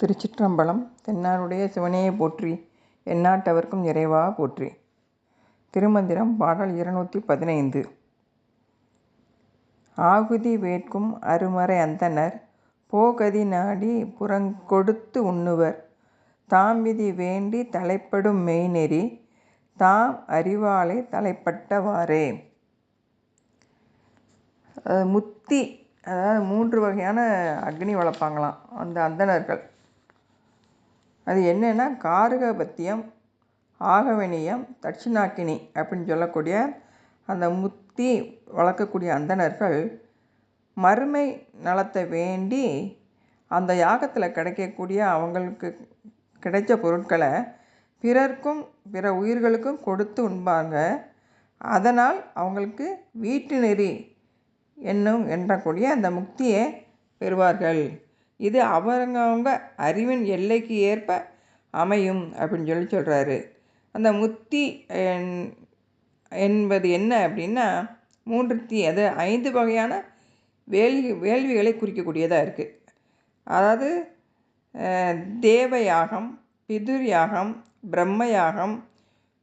திருச்சிற்றம்பலம் தென்னாருடைய சிவனையை போற்றி எந்நாட்டவர்க்கும் இறைவா போற்றி. திருமந்திரம் பாடல் இருநூற்றி பதினைந்து. ஆகுதி வேட்கும் அருமறை அந்தணர் போகதி நாடி புறங்கொடுத்து உண்ணுவர். தாம்பிதி வேண்டி தலைப்படும் மெய்நெறி தாம் அறிவாலே தலைப்பட்டவாறே. முத்தி அதாவது மூன்று வகையான அக்னி வளர்ப்பாங்களாம் அந்த அந்தணர்கள். அது என்னென்னா காருகபத்தியம் ஆகவனியம் தட்சிணாக்கினி அப்படின்னு சொல்லக்கூடிய அந்த முத்தி வளர்க்கக்கூடிய அந்தணர்கள் மறுமை நலத்தை வேண்டி அந்த யாகத்தில் கிடைக்கக்கூடிய அவங்களுக்கு கிடைச்ச பொருட்களை பிறர்க்கும் பிற உயிர்களுக்கும் கொடுத்து உண்பாங்க. அதனால் அவங்களுக்கு வீட்டு நெறி என்னும் என்றக்கூடிய அந்த முக்தியை பெறுவார்கள். இது அவங்கவுங்க அறிவின் எல்லைக்கு ஏற்ப அமையும் அப்படின்னு சொல்லி சொல்கிறாரு அந்த முத்தி என்பது என்ன அப்படின்னா மூன்று தீ அது ஐந்து வகையான வேள்வி வேள்விகளை குறிக்கக்கூடியதாக இருக்குது அதாவது தேவயாகம் பிதுர் யாகம் பிரம்ம யாகம்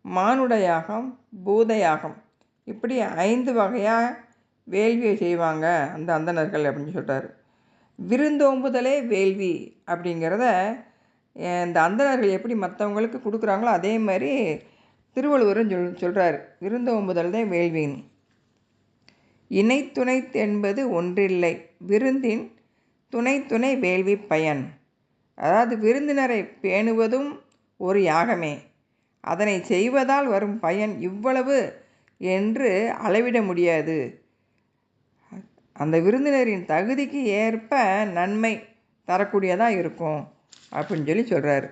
மானுட யாகம் பூத யாகம் இப்படி ஐந்து வகையாக வேள்வியை செய்வாங்க அந்த அந்தணர்கள் அப்படின்னு சொல்கிறாரு விருந்தோம்புதலே வேள்வி அப்படிங்கிறத இந்த அந்தணர்கள் எப்படி மற்றவங்களுக்கு கொடுக்குறாங்களோ அதே மாதிரி திருவள்ளுவரும் சொல் சொல்கிறார் விருந்தோம்புதல் தான் வேள்வின்னு. இணை துணை என்பது ஒன்றில்லை. விருந்தின் துணை துணை வேள்வி பயன். அதாவது விருந்தினரை பேணுவதும் ஒரு யாகமே. அதனை செய்வதால் வரும் பயன் இவ்வளவு என்று அளவிட முடியாது. அந்த விருந்தினரின் தகுதிக்கு ஏற்ப நன்மை தரக்கூடியதாக இருக்கும் அப்படின்னு சொல்லி சொல்கிறாரு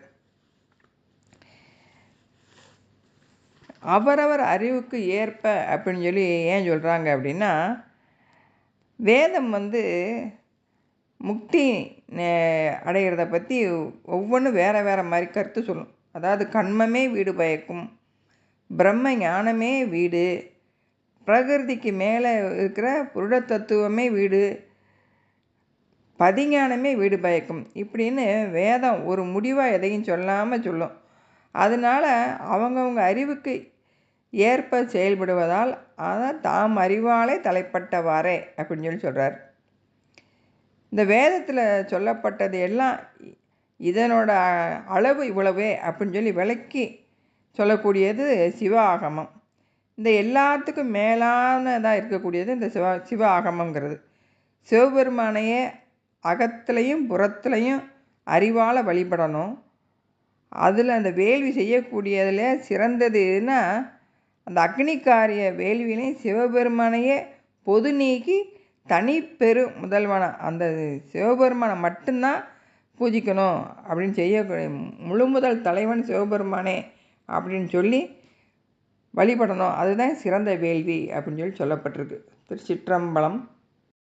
அவரவர் அறிவுக்கு ஏற்ப அப்படின்னு சொல்லி ஏன் சொல்கிறாங்க அப்படின்னா வேதம் வந்து முக்தி அடைகிறத பற்றி ஒவ்வொன்றும் வேறு வேறு மாதிரி கருத்து சொல்லும். அதாவது கண்மமே வீடு பயக்கும் பிரம்ம ஞானமே வீடு பிரகிருதிக்கு மேலே இருக்கிற புருட தத்துவமே வீடு பதிஞானமே வீடு பயக்கும். இப்படின்னு வேதம் ஒரு முடிவாக எதையும் சொல்லாமல் சொல்லும். அதனால் அவங்கவுங்க அறிவுக்கு ஏற்ப செயல்படுவதால் அதை தாம் அறிவாலே தலைப்பட்டவாறே அப்படின்னு சொல்லி சொல்கிறார் இந்த வேதத்தில் சொல்லப்பட்டது எல்லாம் இதனோட அளவு இவ்வளவே அப்படின்னு சொல்லி விளக்கி சொல்லக்கூடியது சிவ ஆகமம் இந்த எல்லாத்துக்கும் மேலானதாக இருக்கக்கூடியது இந்த சிவ சிவ ஆகமங்கிறது. சிவபெருமானையே அகத்துலையும் புறத்துலையும் அறிவால் வழிபடணும். அதில் அந்த வேள்வி செய்யக்கூடியதில் சிறந்ததுன்னா அந்த அக்னிக்காரிய வேள்வியிலையும் சிவபெருமானையே பொது நீக்கி தனிப்பெரு முதல்வன அந்த சிவபெருமானை மட்டும்தான் பூஜிக்கணும் அப்படின்னு செய்யக்கூடிய முழு முதல் தலைவன் சிவபெருமானே அப்படின்னு சொல்லி வழிபடணும். அதுதான் சிறந்த வேள்வி அப்படின்னு சொல்லி சொல்லப்பட்டிருக்கு. திருச்சிற்றம்பலம்